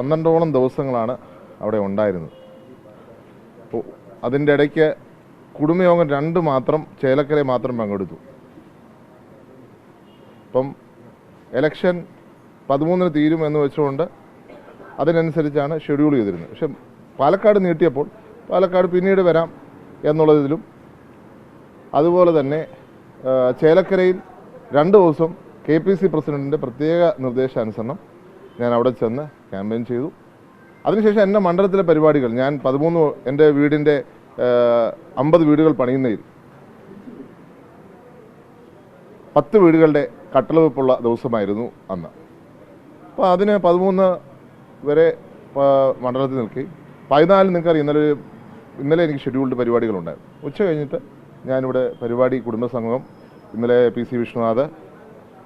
പന്ത്രണ്ടോളം ദിവസങ്ങളാണ് അവിടെ ഉണ്ടായിരുന്നത്. അപ്പോൾ അതിന്റെ ഇടയ്ക്ക് കുടുംബയോഗം രണ്ട് മാത്രം ചേലക്കരെ മാത്രം പങ്കെടുത്തു. അപ്പം എലക്ഷൻ പതിമൂന്നിന് തീരും എന്ന് വെച്ചുകൊണ്ട് അതിനനുസരിച്ചാണ് ഷെഡ്യൂൾ ചെയ്തിരുന്നത്. പക്ഷെ പാലക്കാട് നീട്ടിയപ്പോൾ പാലക്കാട് പിന്നീട് വരാം എന്നുള്ളതിലും അതുപോലെ തന്നെ ചേലക്കരയിൽ രണ്ട് ദിവസം കെ പി സി പ്രസിഡന്റിന്റെ പ്രത്യേക നിർദ്ദേശാനുസരണം ഞാൻ അവിടെ ചെന്ന് ക്യാമ്പയിൻ ചെയ്തു. അതിനുശേഷം എന്റെ മണ്ഡലത്തിലെ പരിപാടികൾ ഞാൻ പതിമൂന്ന് എന്റെ വീടിന്റെ അമ്പത് വീടുകൾ പണിയുന്നതിൽ പത്ത് വീടുകളുടെ കട്ടളവെപ്പുള്ള ദിവസമായിരുന്നു അന്ന്. അപ്പോൾ അതിന് പതിമൂന്ന് വരെ മണ്ഡലത്തിൽ നിൽക്കി. പതിനാലിന് നിങ്ങൾക്കറിയാം ഇന്നലെ ഇന്നലെ എനിക്ക് ഷെഡ്യൂൾഡ് പരിപാടികളുണ്ടായിരുന്നു. ഉച്ച കഴിഞ്ഞിട്ട് ഞാനിവിടെ പരിപാടി കുടുംബസംഗമം ഇന്നലെ P C Vishnunath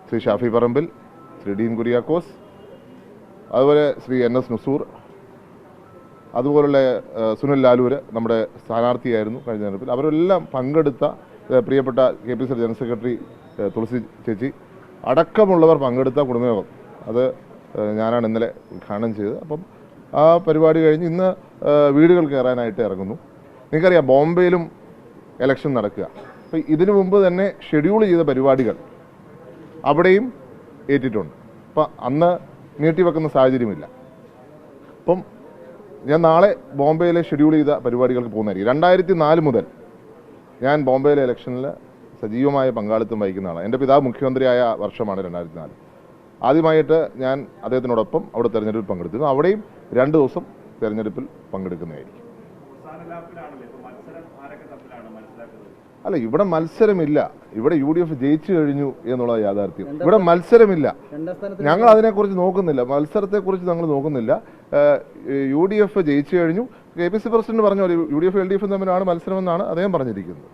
Shri Shafi Parambil Shri Dean Kuriakose അതുപോലെ ശ്രീ എൻ എസ് നസൂർ അതുപോലുള്ള സുനിൽ ലാലൂര് നമ്മുടെ സ്ഥാനാർത്ഥിയായിരുന്നു കഴിഞ്ഞ തെരഞ്ഞെടുപ്പിൽ. അവരെല്ലാം പങ്കെടുത്ത പ്രിയപ്പെട്ട K P C general secretary Thulasi ചേച്ചി. അടക്കമുള്ളവർ പങ്കെടുത്ത കുടുംബയോഗം. അത് ഞാനാണ് ഇന്നലെ ഉദ്ഘാടനം ചെയ്തത്. അപ്പം ആ പരിപാടി കഴിഞ്ഞ് ഇന്ന് വീടുകൾ കയറാനായിട്ട് ഇറങ്ങുന്നു. നിങ്ങൾക്കറിയാം ബോംബെയിലും ഇലക്ഷൻ നടക്കുക. അപ്പം ഇതിനു മുമ്പ് തന്നെ ഷെഡ്യൂൾ ചെയ്ത പരിപാടികൾ അവിടെയും ഏറ്റിട്ടുണ്ട്. അപ്പം അന്ന് നീട്ടിവെക്കുന്ന സാഹചര്യമില്ല. അപ്പം ഞാൻ നാളെ ബോംബെയിലെ ഷെഡ്യൂൾ ചെയ്ത പരിപാടികൾക്ക് പോകുന്നതായിരിക്കും. രണ്ടായിരത്തി നാല് മുതൽ ഞാൻ ബോംബെയിലെ ഇലക്ഷനിൽ സജീവമായ പങ്കാളിത്തം വഹിക്കുന്ന ആളാണ്. എന്റെ പിതാവ് മുഖ്യമന്ത്രിയായ വർഷമാണ് രണ്ടായിരത്തി നാല് ആദ്യമായിട്ട് ഞാൻ അദ്ദേഹത്തിനോടൊപ്പം അവിടെ തെരഞ്ഞെടുപ്പിൽ പങ്കെടുത്തിരുന്നു. അവിടെയും രണ്ട് ദിവസം തെരഞ്ഞെടുപ്പിൽ പങ്കെടുക്കുന്നതായിരിക്കും. അല്ല ഇവിടെ മത്സരമില്ല. ഇവിടെ യു ഡി എഫ് ജയിച്ചു കഴിഞ്ഞു എന്നുള്ള യാഥാർത്ഥ്യം. ഇവിടെ മത്സരമില്ല. ഞങ്ങൾ അതിനെക്കുറിച്ച് നോക്കുന്നില്ല. മത്സരത്തെക്കുറിച്ച് ഞങ്ങൾ നോക്കുന്നില്ല. യു ഡി എഫ് ജയിച്ചു കഴിഞ്ഞു. കെ പി സി പ്രസിഡന്റ് പറഞ്ഞ പോലെ U D F L D F തമ്മിലാണ് മത്സരമെന്നാണ് അദ്ദേഹം പറഞ്ഞിരിക്കുന്നത്.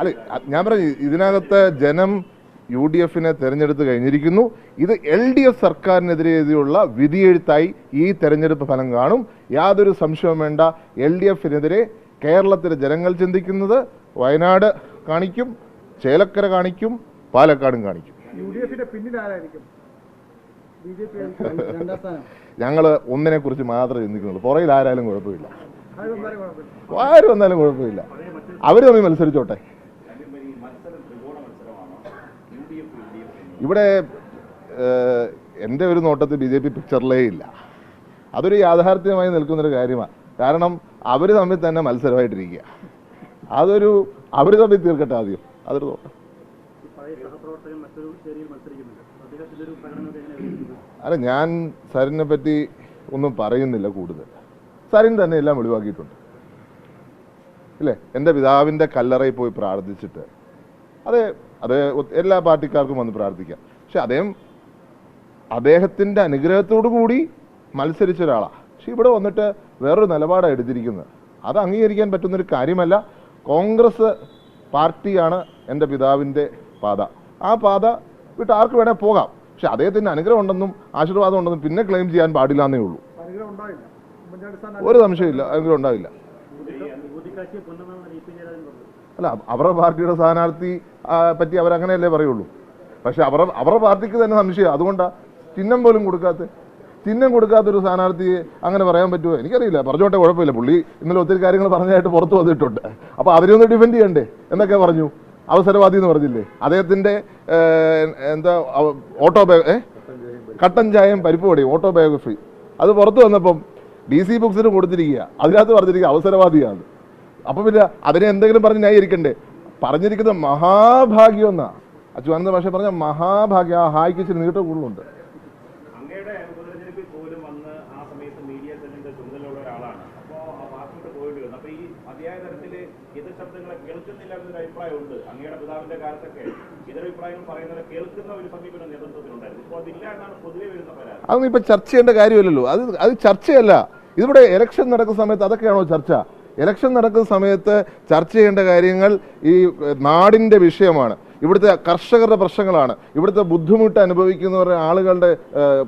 അല്ല ഞാൻ പറഞ്ഞു ഇതിനകത്ത് ജനം യു ഡി എഫിനെ തെരഞ്ഞെടുത്ത് കഴിഞ്ഞിരിക്കുന്നു. ഇത് എൽ ഡി എഫ് സർക്കാരിനെതിരെയുള്ള വിധിയെഴുത്തായി ഈ തെരഞ്ഞെടുപ്പ് ഫലം കാണും. യാതൊരു സംശയവും വേണ്ട. എൽ ഡി എഫിനെതിരെ കേരളത്തിലെ ജനങ്ങൾ ചിന്തിക്കുന്നത് വയനാട് കാണിക്കും ചേലക്കര കാണിക്കും പാലക്കാടും കാണിക്കും. യു ഡി എഫിന്റെ പിന്നിൽ ആരായിരിക്കും? ബി ജെ രണ്ടാം സ്ഥാനം. ഞങ്ങൾ ഒന്നിനെ കുറിച്ച് മാത്രമേ ചിന്തിക്കുന്നുള്ളൂ. പുറയിൽ ആരായാലും കുഴപ്പമില്ല. അത് വന്നാലും കുഴപ്പമില്ല. ആര് വന്നാലും കുഴപ്പമില്ല. അവർ തമ്മിൽ മത്സരിച്ചോട്ടെ. ഇവിടെ എന്റെ ഒരു നോട്ടത്തിൽ ബി ജെ പി പിക്ചറിലേ ഇല്ല. അതൊരു യാഥാർത്ഥ്യമായി നിൽക്കുന്നൊരു കാര്യമാണ് കാരണം അവർ തമ്മിൽ തന്നെ മത്സരമായിട്ടിരിക്കുക. അതൊരു അവർ തമ്മിൽ തീർക്കട്ടെ ആദ്യം. അതൊരു നോട്ടം അല്ല ഞാൻ സരിനെ പറ്റി ഒന്നും പറയുന്നില്ല കൂടുതൽ. സരിൻ തന്നെ എല്ലാം ഒഴിവാക്കിയിട്ടുണ്ട് ഇല്ലേ? എന്റെ പിതാവിന്റെ കല്ലറയിൽ പോയി പ്രാർത്ഥിച്ചിട്ട്. അതെ അത് എല്ലാ പാർട്ടിക്കാർക്കും വന്ന് പ്രാർത്ഥിക്കാം. പക്ഷെ അദ്ദേഹം അദ്ദേഹത്തിന്റെ അനുഗ്രഹത്തോടു കൂടി മത്സരിച്ച ഒരാളാണ് പക്ഷെ ഇവിടെ വന്നിട്ട് വേറൊരു നിലപാടാണ് എടുത്തിരിക്കുന്നത്. അത് അംഗീകരിക്കാൻ പറ്റുന്നൊരു കാര്യമല്ല. കോൺഗ്രസ് പാർട്ടിയാണ് എന്റെ പിതാവിന്റെ പാത. ആ പാത വിട്ട് ആർക്ക് വേണേൽ പോകാം. പക്ഷെ അദ്ദേഹത്തിന് അനുഗ്രഹം ഉണ്ടെന്നും ആശീർവാദം ഉണ്ടെന്നും പിന്നെ ക്ലെയിം ചെയ്യാൻ പാടില്ല എന്നേ ഉള്ളൂ. ഒരു സംശയമില്ല അനുഗ്രഹം ഉണ്ടാവില്ല. അല്ല അവരുടെ പാർട്ടിയുടെ സ്ഥാനാർത്ഥി പറ്റി അവരങ്ങനെയല്ലേ പറയുള്ളൂ. പക്ഷെ അവർ അവരുടെ പാർട്ടിക്ക് തന്നെ സംശയം. അതുകൊണ്ടാണ് ചിഹ്നം പോലും കൊടുക്കാത്ത ചിഹ്നം കൊടുക്കാത്തൊരു സ്ഥാനാർത്ഥിയെ അങ്ങനെ പറയാൻ പറ്റുമോ? എനിക്കറിയില്ല. പറഞ്ഞോട്ടെ കുഴപ്പമില്ല. പുള്ളി ഇന്നലെ ഒത്തിരി കാര്യങ്ങൾ പറഞ്ഞതായിട്ട് പുറത്തു വന്നിട്ടുണ്ട്. അപ്പോൾ അവരെയൊന്ന് ഡിഫെൻഡ് ചെയ്യണ്ടേ? എന്നൊക്കെ പറഞ്ഞു. അവസരവാദി എന്ന് പറഞ്ഞില്ലേ? അദ്ദേഹത്തിന്റെ എന്താ ഓട്ടോ ബയോ ഏ? കട്ടൻ ചായയും പരിപ്പ് ഓട്ടോ ഓട്ടോബയോഗ്രഫി അത് പുറത്തു വന്നപ്പം ഡി സി ബുക്സിന് കൊടുത്തിരിക്കുക. അതിനകത്ത് പറഞ്ഞിരിക്കുക അവസരവാദിയാണ്. അപ്പൊ പിന്നെ അതിനെ എന്തെങ്കിലും പറഞ്ഞ് ന്യായീകരിക്കണ്ടേ? പറഞ്ഞിരിക്കുന്നത് മഹാഭാഗ്യം എന്നാ. അച്യുതാനന്ദ ഭാഷ പറഞ്ഞ മഹാഭാഗ്യം. ആ ഹായ്ക്ക് ഇച്ചിരി നീട്ടം കൂടുതലുണ്ട്. അതൊന്നും ഇപ്പൊ ചർച്ച ചെയ്യേണ്ട കാര്യമില്ലല്ലോ. അത് അത് ചർച്ചയല്ല. ഇതിവിടെ ഇലക്ഷൻ നടക്കുന്ന സമയത്ത് അതൊക്കെയാണോ ചർച്ച? ഇലക്ഷൻ നടക്കുന്ന സമയത്ത് ചർച്ച ചെയ്യേണ്ട കാര്യങ്ങൾ ഈ നാടിന്റെ നാടിന്റെ വിഷയമാണ്. ഇവിടുത്തെ കർഷകരുടെ പ്രശ്നങ്ങളാണ്. ഇവിടുത്തെ ബുദ്ധിമുട്ട് അനുഭവിക്കുന്നവരുടെ ആളുകളുടെ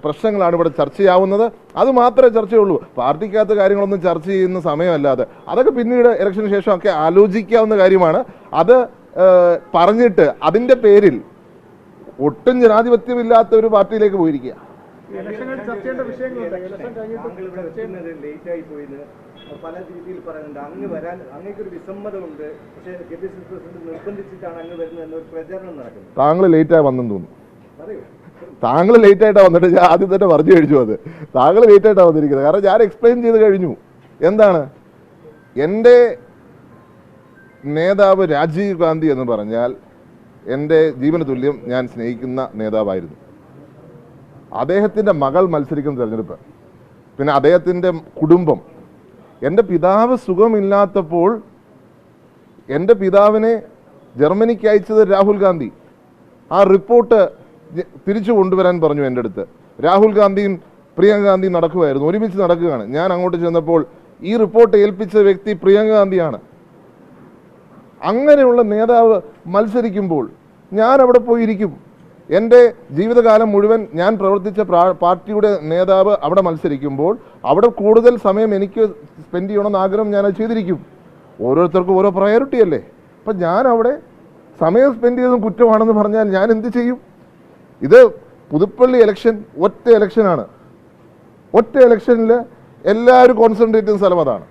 പ്രശ്നങ്ങളാണ് ഇവിടെ ചർച്ചയാവുന്നത് അത് മാത്രമേ ചർച്ചയുള്ളൂ. പാർട്ടിക്കകത്ത് കാര്യങ്ങളൊന്നും ചർച്ച ചെയ്യുന്ന സമയമല്ലാതെ. അതൊക്കെ പിന്നീട് ഇലക്ഷന് ശേഷമൊക്കെ ആലോചിക്കാവുന്ന കാര്യമാണ്. അത് പറഞ്ഞിട്ട് അതിന്റെ പേരിൽ ഒട്ടും ജനാധിപത്യമില്ലാത്ത ഒരു പാർട്ടിയിലേക്ക് പോയിരിക്കുക. ഇലക്ഷനിൽ ചർച്ച ചെയ്യേണ്ട വിഷയങ്ങളുണ്ട്. ഇലക്ഷൻ കഴിഞ്ഞിട്ട് പല രീതിയിൽ പറയുന്നുണ്ട്. അങ്ങ് വരാൻ അങ്ങേക്കൊരു വിസമ്മതമുണ്ട്. പക്ഷേ K P C C president നിർബന്ധിച്ചിട്ടാണ് അങ്ങ് വരുന്നത് എന്നൊരു പ്രചാരണം നടക്കുന്നത് താങ്കൾ ലേറ്റായി വന്നെന്ന് തോന്നുന്നു. പറയൂ. താങ്കൾ ലേറ്റ് ആയിട്ടാണ് വന്നിട്ട് ഞാൻ ആദ്യം തന്നെ പറഞ്ഞു കഴിച്ചു അത്. താങ്കൾ ലേറ്റ് ആയിട്ടാണ് വന്നിരിക്കുന്നത്. കാരണം ഞാൻ എക്സ്പ്ലെയിൻ ചെയ്ത് കഴിഞ്ഞു. എന്താണ്? എന്റെ നേതാവ് രാജീവ് ഗാന്ധി എന്ന് പറഞ്ഞാൽ എന്റെ ജീവന തുല്യം ഞാൻ സ്നേഹിക്കുന്ന നേതാവായിരുന്നു. അദ്ദേഹത്തിന്റെ മകൾ മത്സരിക്കുന്ന തെരഞ്ഞെടുപ്പ്. പിന്നെ അദ്ദേഹത്തിന്റെ കുടുംബം എന്റെ പിതാവ് സുഖമില്ലാത്തപ്പോൾ എന്റെ പിതാവിനെ ജർമ്മനിക്ക് അയച്ചത് രാഹുൽ ഗാന്ധി. ആ റിപ്പോർട്ട് തിരിച്ചു കൊണ്ടുവരാൻ പറഞ്ഞു എന്റെ അടുത്ത്. രാഹുൽ ഗാന്ധിയും പ്രിയങ്ക ഗാന്ധിയും നടക്കുമായിരുന്നു. ഒരുമിച്ച് നടക്കുകയാണ്. ഞാൻ അങ്ങോട്ട് ചെന്നപ്പോൾ ഈ റിപ്പോർട്ട് ഏൽപ്പിച്ച വ്യക്തി പ്രിയങ്ക ഗാന്ധിയാണ്. അങ്ങനെയുള്ള നേതാവ് മത്സരിക്കുമ്പോൾ ഞാൻ അവിടെ പോയിരിക്കും. എന്റെ ജീവിതകാലം മുഴുവൻ ഞാൻ പ്രവർത്തിച്ച പാർട്ടിയുടെ നേതാവ് അവിടെ മത്സരിക്കുമ്പോൾ അവിടെ കൂടുതൽ സമയം എനിക്ക് സ്പെൻഡ് ചെയ്യണമെന്ന് ആഗ്രഹം ഞാൻ അത് ചെയ്തിരിക്കും. ഓരോരുത്തർക്കും ഓരോ പ്രയോറിറ്റി അല്ലേ? അപ്പം ഞാൻ അവിടെ സമയം സ്പെൻഡ് ചെയ്തതും കുറ്റമാണെന്ന് പറഞ്ഞാൽ ഞാൻ എന്ത് ചെയ്യും? ഇത് പുതുപ്പള്ളി ഇലക്ഷൻ ഒറ്റ ഇലക്ഷനാണ് ഒറ്റ ഇലക്ഷനിൽ എല്ലാവരും കോൺസെൻട്രേറ്റ് ചെയ്യുന്ന സ്ഥലം അതാണ്.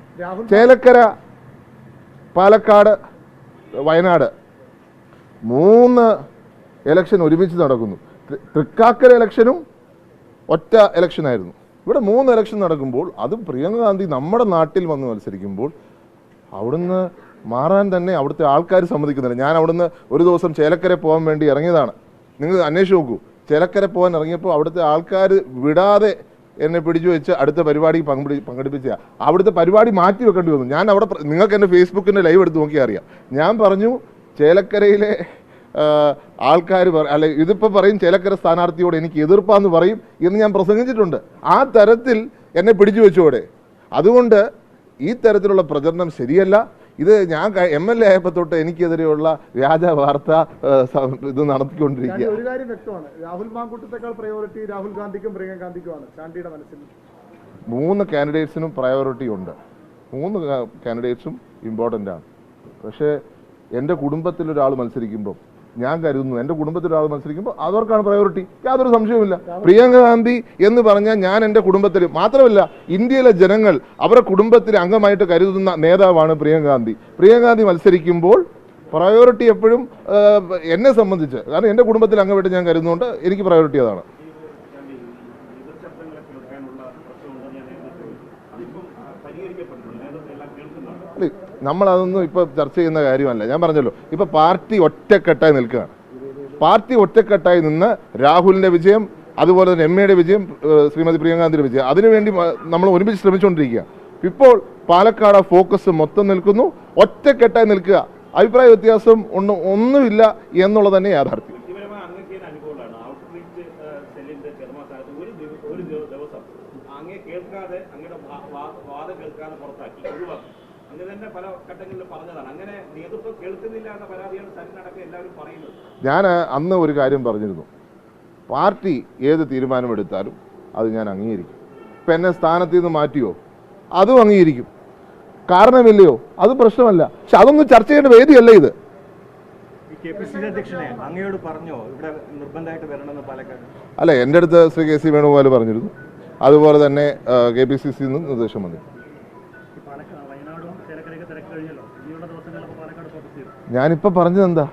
ചേലക്കര പാലക്കാട് വയനാട്. മൂന്ന് ഇലക്ഷൻ ഒരുമിച്ച് നടക്കുന്നു. തൃക്കാക്കര ഇലക്ഷനും ഒറ്റ ഇലക്ഷനായിരുന്നു ഇവിടെ മൂന്ന് ഇലക്ഷൻ നടക്കുമ്പോൾ അതും പ്രിയങ്ക ഗാന്ധി നമ്മുടെ നാട്ടിൽ വന്ന് മത്സരിക്കുമ്പോൾ അവിടുന്ന് മാറാൻ തന്നെ അവിടുത്തെ ആൾക്കാർ സമ്മതിക്കുന്നില്ല. ഞാൻ അവിടുന്ന് ഒരു ദിവസം ചേലക്കര പോകാൻ വേണ്ടി ഇറങ്ങിയതാണ്. നിങ്ങൾ അന്വേഷിച്ച് നോക്കൂ. ചേലക്കര പോകാൻ ഇറങ്ങിയപ്പോൾ അവിടുത്തെ ആൾക്കാർ വിടാതെ എന്നെ പിടിച്ചു വെച്ച് അടുത്ത പരിപാടി പങ്കെടു പങ്കെടുപ്പിച്ച. അവിടുത്തെ പരിപാടി മാറ്റി വെക്കേണ്ടി വന്നു. ഞാൻ അവിടെ നിങ്ങൾക്ക് എന്റെ ഫേസ്ബുക്കിന്റെ ലൈവ് എടുത്ത് നോക്കിയാൽ അറിയാം. ഞാൻ പറഞ്ഞു ചേലക്കരയിലെ ആൾക്കാർ അല്ലെ ഇതിപ്പോൾ പറയും ചേലക്കര സ്ഥാനാർത്ഥിയോട് എനിക്ക് എതിർപ്പാന്ന് പറയും എന്ന് ഞാൻ പ്രസംഗിച്ചിട്ടുണ്ട്. ആ തരത്തിൽ എന്നെ പിടിച്ചു വെച്ചോടെ? അതുകൊണ്ട് ഈ തരത്തിലുള്ള പ്രചരണം ശരിയല്ല. ഇത് ഞാൻ എം എൽ എ ആയപ്പോൾ തൊട്ട് എനിക്കെതിരെയുള്ള വ്യാജ വാർത്ത ഇത് നടത്തിക്കൊണ്ടിരിക്കുക ഒരു കാര്യം വ്യക്തമാണ്. രാഹുൽ മാങ്കൂട്ടത്തെക്കാൾ പ്രയോറിറ്റി രാഹുൽ ഗാന്ധിക്കും പ്രിയങ്ക ഗാന്ധിക്കുമാണ് ചാണ്ടിയുടെ മനസ്സിൽ. മൂന്ന് കാൻഡിഡേറ്റ്സിനും പ്രയോറിറ്റി ഉണ്ട്. മൂന്ന് കാൻഡിഡേറ്റ്സും ഇമ്പോർട്ടന്റ് ആണ്. പക്ഷേ എന്റെ കുടുംബത്തിലൊരാൾ മത്സരിക്കുമ്പം മത്സരിക്കുമ്പോൾ ഞാൻ കരുതുന്നു. എന്റെ കുടുംബത്തിൽ ഒരാൾ മത്സരിക്കുമ്പോൾ അവർക്കാണ് പ്രയോറിറ്റി യാതൊരു സംശയവുമില്ല. പ്രിയങ്ക ഗാന്ധി എന്ന് പറഞ്ഞാൽ ഞാൻ എന്റെ കുടുംബത്തിൽ മാത്രമല്ല ഇന്ത്യയിലെ ജനങ്ങൾ അവരുടെ കുടുംബത്തിലെ അംഗമായിട്ട് കരുതുന്ന നേതാവാണ് പ്രിയങ്ക ഗാന്ധി. പ്രിയങ്ക ഗാന്ധി മത്സരിക്കുമ്പോൾ പ്രയോറിറ്റി എപ്പോഴും എന്നെ സംബന്ധിച്ച് കാരണം എന്റെ കുടുംബത്തിൽ അംഗമായിട്ട് ഞാൻ കരുതുന്നുണ്ട് എനിക്ക് പ്രയോറിറ്റി അതാണ് ഈ എതിർശബ്ദങ്ങളെ കേൾക്കാനുള്ള പ്രശ്നമുണ്ടെന്ന് ഞാൻ നേരത്തെ ചോദിച്ചു അതിപ്പം ആ, പരിഹരിക്കപ്പെട്ടിട്ടുണ്ട് നേതൃത്വം എല്ലാം കേൾക്കുന്നുണ്ട് അല്ല നമ്മളതൊന്നും ഇപ്പൊ ചർച്ച ചെയ്യുന്ന കാര്യമല്ല. ഞാൻ പറഞ്ഞല്ലോ ഇപ്പൊ പാർട്ടി ഒറ്റക്കെട്ടായി നിൽക്കുകയാണ്. പാർട്ടി ഒറ്റക്കെട്ടായി നിന്ന് രാഹുലിന്റെ വിജയം അതുപോലെ തന്നെ എം എയുടെ വിജയം ശ്രീമതി പ്രിയങ്കാന്തിന്റെ വിജയം അതിനുവേണ്ടി നമ്മൾ ഒരുമിച്ച് ശ്രമിച്ചുകൊണ്ടിരിക്കുകയാണ്. ഇപ്പോൾ പാലക്കാട് ഫോക്കസ് മൊത്തം നിൽക്കുന്നു. ഒറ്റക്കെട്ടായി നിൽക്കുക. അഭിപ്രായ വ്യത്യാസം ഒന്നും ഒന്നുമില്ല എന്നുള്ളത് തന്നെ യാഥാർത്ഥ്യം. ഞാൻ അന്ന് ഒരു കാര്യം പറഞ്ഞിരുന്നു. പാർട്ടി ഏത് തീരുമാനമെടുത്താലും അത് ഞാൻ അംഗീകരിക്കും. ഇപ്പം എന്നെ സ്ഥാനത്ത് നിന്ന് മാറ്റിയോ? അതും അംഗീകരിക്കും. കാരണമില്ലയോ? അത് പ്രശ്നമല്ല. പക്ഷെ അതൊന്നും ചർച്ച ചെയ്യേണ്ട വേദിയല്ല ഇത്. അല്ല എന്റെ അടുത്ത് ശ്രീ കെ സി വേണുഗോപാൽ പറഞ്ഞിരുന്നു. അതുപോലെ തന്നെ കെ പി സി സി നിന്ന് നിർദ്ദേശം വന്നിരുന്നു. ഞാനിപ്പോൾ പറഞ്ഞത് എന്താ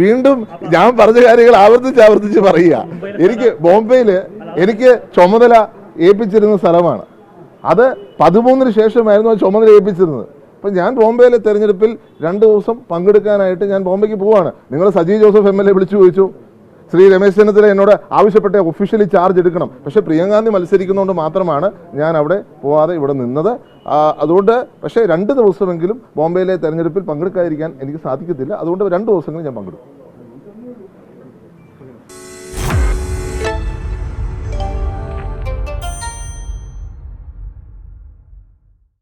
വീണ്ടും ഞാൻ പറഞ്ഞ കാര്യങ്ങൾ ആവർത്തിച്ച് ആവർത്തിച്ച് പറയുക. എനിക്ക് ബോംബെയിൽ എനിക്ക് ചുമതല ഏൽപ്പിച്ചിരുന്ന സ്ഥലമാണ്. അത് പതിമൂന്നിന് ശേഷമായിരുന്നു ആ ചുമതല ഏൽപ്പിച്ചിരുന്നത്. അപ്പം ഞാൻ ബോംബെയിലെ തെരഞ്ഞെടുപ്പിൽ രണ്ട് ദിവസം പങ്കെടുക്കാനായിട്ട് ഞാൻ ബോംബെക്ക് പോവാണ്. നിങ്ങൾ Saji Joseph M L A വിളിച്ചു ചോദിച്ചു. ശ്രീ രമേശ് ചെന്നിത്തല എന്നോട് ആവശ്യപ്പെട്ട ഒഫീഷ്യലി ചാർജ് എടുക്കണം. പക്ഷേ പ്രിയങ്കാന്തി മത്സരിക്കുന്നതുകൊണ്ട് മാത്രമാണ് ഞാൻ അവിടെ പോവാതെ ഇവിടെ നിന്നത്. അതുകൊണ്ട് പക്ഷേ രണ്ട് ദിവസമെങ്കിലും ബോംബെയിലെ തെരഞ്ഞെടുപ്പിൽ പങ്കെടുക്കാതിരിക്കാൻ എനിക്ക് സാധിക്കത്തില്ല. അതുകൊണ്ട് രണ്ട് ദിവസങ്ങളിൽ ഞാൻ പങ്കെടുക്കും.